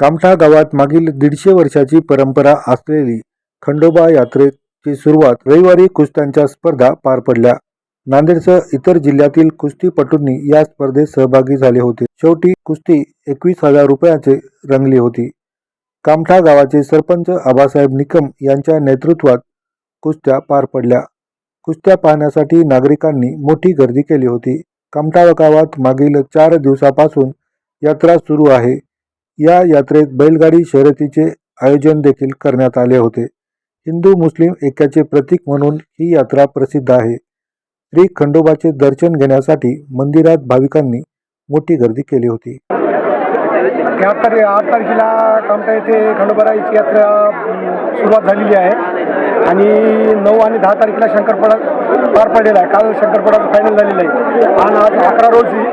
कामठा गावात मागील दीडशे वर्षाची परंपरा असलेली खंडोबा यात्रेची सुरुवात रविवारी कुस्त्यांच्या स्पर्धा पार पडल्या. नांदेडसह इतर जिल्ह्यातील कुस्तीपटूंनी या स्पर्धेत सहभागी झाले होते. शेवटी कुस्ती एकवीस हजार रुपयाचे रंगली होती. कामठा गावाचे सरपंच आबासाहेब निकम यांच्या नेतृत्वात कुस्त्या पार पडल्या. कुस्त्या पाहण्यासाठी नागरिकांनी मोठी गर्दी केली होती. कामठा गावात मागील चार दिवसापासून यात्रा सुरू आहे. या यात्रेत बैलगाडी शर्यतीचे आयोजन देखील करण्यात आले होते. हिंदू मुस्लिम ऐक्याचे प्रतीक म्हणून ही यात्रा प्रसिद्ध आहे. श्री खंडोबाचे दर्शन घेण्यासाठी मंदिरात भाविकांनी मोठी गर्दी केली होती. या आठ तारखेला कामठा येथे खंडोबाराची यात्रा सुरुवात झालेली आहे. आणि नऊ आणि दहा तारखेला शंकरपडा पार पडलेला आहे. काल शंकरपडाचं फायनल झालेलं आहे. आणि आज अकरा रोजी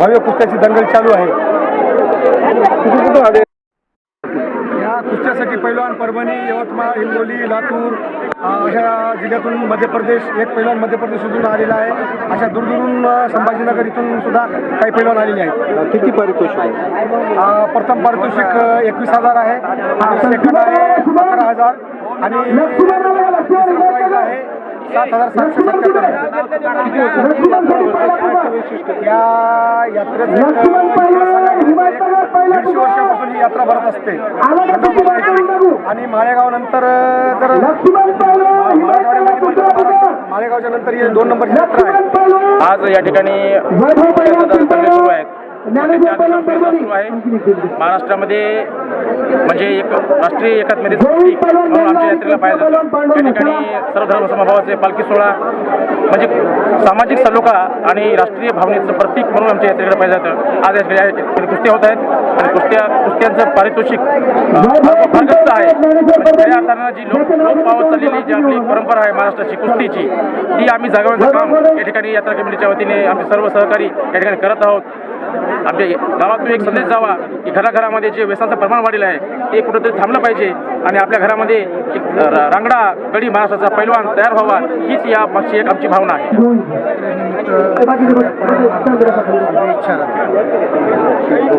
भव्य कुस्त्याची दंगल चालू आहे. कुस्त्यासाठी पैलवान परभणी यवतमाळ हिंगोली लातूर अशा जिल्ह्यातून मध्य प्रदेश एक पैलवान मध्य प्रदेशातून आलेला आहे. अशा दूरदूरून संभाजीनगर इथून सुद्धा काही पैलवान आलेले आहेत. किती पारितोषिक प्रथम पारितोषिक एकवीस हजार आहे. सेकंड आहे अकरा हजार. आणि प्राईज आहे सात हजार सातशे सत्याहत्तर. या यात्रेचं दीडशे वर्षापासून ही यात्रा भरत असते. आणि माळेगाव नंतर जर माळेगावच्या नंतर ही दोन नंबरची यात्रा आहे. आज या ठिकाणी सुरू आहेत. त्या महाराष्ट्रामध्ये म्हणजे एक राष्ट्रीय एकात्मतेचं प्रतीक म्हणून आमच्या यात्रेला पाहिजे जातं. या ठिकाणी सर्व धर्म समभावाचे पालखी सोहळा म्हणजे सामाजिक सलोखा आणि राष्ट्रीय भावनेचं प्रतीक म्हणून आमच्या यात्रेकडे पाहिजे जातं. आज या कुस्त्या होत आहेत. कुस्त्या कुस्त्यांचं पारितोषिक अं, आहे. म्हणजे खऱ्या अर्थानं जी लोक लोक पावत चाललेली जी आपली परंपरा आहे महाराष्ट्राची कुस्तीची ती आम्ही जागवण्याचं काम या ठिकाणी यात्रा कमिटीच्या वतीने आम्ही सर्व सहकारी या ठिकाणी करत आहोत. आपल्या गावातून एक संदेश जावा की घराघरामध्ये जे व्यसनाचं प्रमाण वाढलेलं आहे ते कुठंतरी थांबलं पाहिजे आणि आपल्या घरामध्ये एक रांगडा गडी महाराष्ट्राचा पैलवान तयार व्हावा हीच या मागची एक आमची भावना आहे. इच्छा